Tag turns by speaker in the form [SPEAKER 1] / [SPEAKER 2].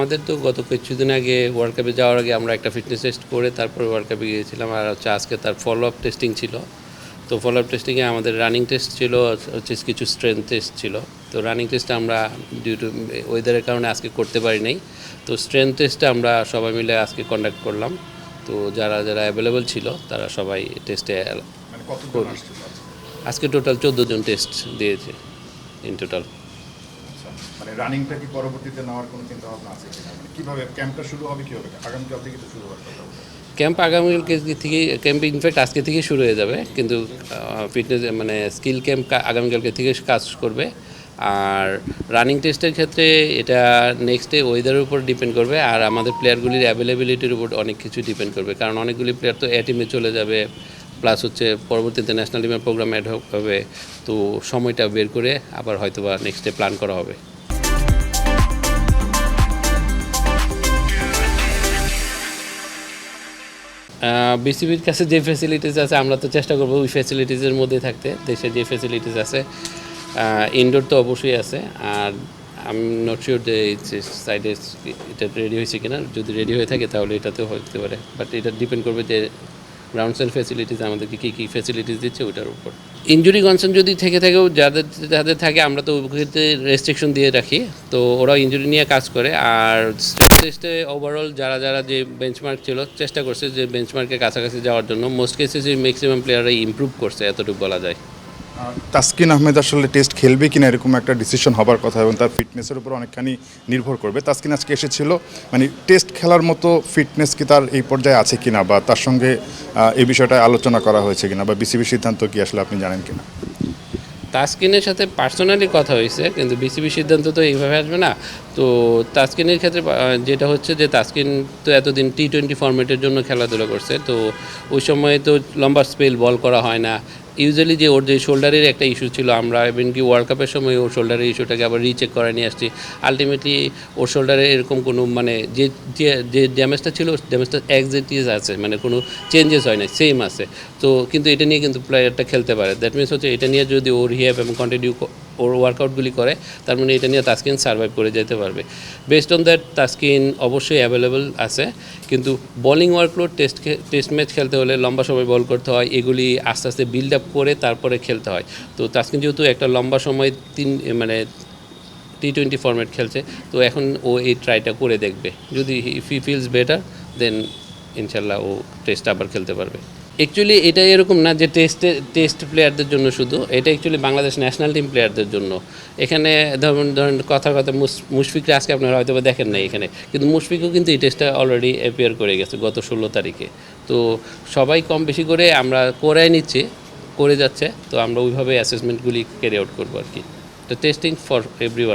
[SPEAKER 1] আমাদের তো গত কিছুদিন আগে ওয়ার্ল্ড কাপে যাওয়ার আগে আমরা একটা ফিটনেস টেস্ট করে তারপরে ওয়ার্ল্ড কাপে গিয়েছিলাম আর হচ্ছে আজকে তার ফলো আপ টেস্টিং ছিল। তো ফলো আপ টেস্টিংয়ে আমাদের রানিং টেস্ট ছিল হচ্ছে কিছু স্ট্রেংথ টেস্ট ছিল। তো রানিং টেস্টটা আমরা ডিউ টু ওয়েদারের কারণে আজকে করতে পারি নাই। তো স্ট্রেংথ টেস্টটা আমরা সবাই মিলে আজকে কন্ডাক্ট করলাম। তো যারা যারা অ্যাভেলেবল ছিল তারা সবাই টেস্টে
[SPEAKER 2] মানে আজকে?
[SPEAKER 1] টোটাল চোদ্দ জন টেস্ট দিয়েছে ইন টোটাল
[SPEAKER 2] মানে রানিংটা কি পরবর্তীতে নেওয়ার কোনো চিন্তা ভাবনা আছে কিনা? মানে কীভাবে ক্যাম্পটা শুরু হবে কীভাবে আগামীকাল থেকে তো শুরু হওয়ার কথা
[SPEAKER 1] ক্যাম্প আগামীকালকে থেকে, ক্যাম্প ইনফ্যাক্ট আজকে থেকে শুরু হয়ে যাবে, কিন্তু ফিটনেস মানে স্কিল ক্যাম্প আগামীকালকে থেকে কাজ করবে। আর রানিং টেস্টের ক্ষেত্রে এটা নেক্সট ডে ওয়েদারের উপর ডিপেন্ড করবে, আর আমাদের প্লেয়ারগুলির অ্যাভেলেবিলিটির উপর অনেক কিছু ডিপেন্ড করবে, কারণ অনেকগুলি প্লেয়ার তো এ টিমে চলে যাবে প্লাস হচ্ছে পরবর্তীতে ন্যাশনাল টিমের প্রোগ্রাম অ্যাড হবে তো সময়টা বের করে আবার হয়তো বা নেক্সট ডে প্ল্যান করা হবে। বিসিবির কাছে যে ফ্যাসিলিটিস আছে, আমরা তো চেষ্টা করব ওই ফ্যাসিলিটিসের মধ্যে থাকতে। দেশে যে ফ্যাসিলিটিস আছে ইনডোর তো অবশ্যই আছে। আর আমি নট শিওর যে সাইডে এটা রেডি হয়েছে কিনা। যদি রেডি হয়ে থাকে, তাহলে এটাতেও হতে পারে। বাট এটা ডিপেন্ড করবে যে গ্রাউন্ডস ফেসিলিটিস আমাদেরকে কী কী ফেসিলিটিস দিচ্ছে ওইটার উপর। ইঞ্জুরি কনসার্ন যদি থেকে থাকেও যাদের যাদের থাকে, আমরা তো ক্ষেত্রে রেস্ট্রিকশন দিয়ে রাখি, তো ওরা ইঞ্জুরি নিয়ে কাজ করে। আর টেস্টে ওভারঅল যারা যারা যে বেঞ্চমার্ক ছিল, চেষ্টা করছে যে বেঞ্চমার্কের কাছাকাছি যাওয়ার জন্য মোস্ট কেসেস ম্যাক্সিমাম প্লেয়াররা ইম্প্রুভ করছে, এতটুকু বলা যায়।
[SPEAKER 2] তাসকিন আহমেদ আসলে টেস্ট খেলবে কিনা এরকম একটা ডিসিশন হবার কথা এবং তার ফিটনেসের উপর অনেকখানি নির্ভর করবে। তাসকিন আজকে এসেছিল মানে টেস্ট খেলার মতো ফিটনেস কি তার এই পর্যায়ে আছে কিনা বা তার সঙ্গে এই বিষয়টা আলোচনা করা হয়েছে কিনা বা বিসিবির সিদ্ধান্ত কি আসলে আপনি জানেন কিনা?
[SPEAKER 1] তাসকিনের সাথে পার্সোনালি কথা হয়েছে, কিন্তু বিসিবি সিদ্ধান্ত তো এইভাবে আসবে না। তো তাসকিনের ক্ষেত্রে যেটা হচ্ছে যে তাসকিন তো এতদিন টি টোয়েন্টি ফর্মেটের জন্য খেলাধুলা করছে, তো ওই সময় তো লম্বা স্পেল বল করা হয় না ইউজুয়ালি যে ওর যে শোল্ডারের একটা ইস্যু ছিল, আমরা ইভেন কি ওয়ার্ল্ড কাপের সময় ওর শোল্ডারের ইস্যুটাকে আবার রিচেক করে নিয়ে আসছি। আলটিমেটলি ওর শোল্ডারে এরকম কোনো মানে যে, যে- ড্যামেজটা ছিল ড্যামেজটা এক্সাক্টিস আছে মানে কোনো চেঞ্জেস হয় না সেম আছে। তো কিন্তু এটা নিয়ে কিন্তু প্লেয়ারটা খেলতে পারে। দ্যাট মিনস হচ্ছে এটা নিয়ে যদি ওর রিহ্যাব এবং কন্টিনিউ ওর ওয়ার্কআউটগুলি করে, তার মানে এটা নিয়ে তাস্কিন সার্ভাইভ করে যেতে পারবে। বেসড অন দ্যাট তাস্কিন অবশ্যই অ্যাভেলেবল আছে। কিন্তু bowling workload test test match খেলতে হলে লম্বা সময় বল করতে হয়, এগুলি আস্তে আস্তে বিল্ড আপ করে তারপরে খেলতে হয়। তো তাস্কিন যেহেতু একটা লম্বা সময় তিন মানে টি টোয়েন্টি ফরম্যাট খেলছে, তো এখন ও এই ট্রাইটা করে দেখবে। যদি if he feels better then ইনশাল্লাহ ও টেস্ট আবার খেলতে পারবে। অ্যাকচুয়ালি এটা এরকম না যে টেস্টে টেস্ট প্লেয়ারদের জন্য শুধু, এটা অ্যাকচুয়ালি বাংলাদেশ ন্যাশনাল টিম প্লেয়ারদের জন্য। এখানে ধরুন, ধরেন কথা কথা মুশফিকরা আজকে আপনারা হয়তো বা দেখেন নাই এখানে, কিন্তু মুশফিকও কিন্তু এই টেস্টটা অলরেডি অ্যাপিয়ার করে গেছে গত ষোলো তারিখে। তো সবাই কম বেশি করে আমরা করে নিচ্ছি, করে যাচ্ছে, তো আমরা ওইভাবে অ্যাসেসমেন্টগুলি ক্যারি আউট করব আর কি। তো টেস্টিং ফর এভরি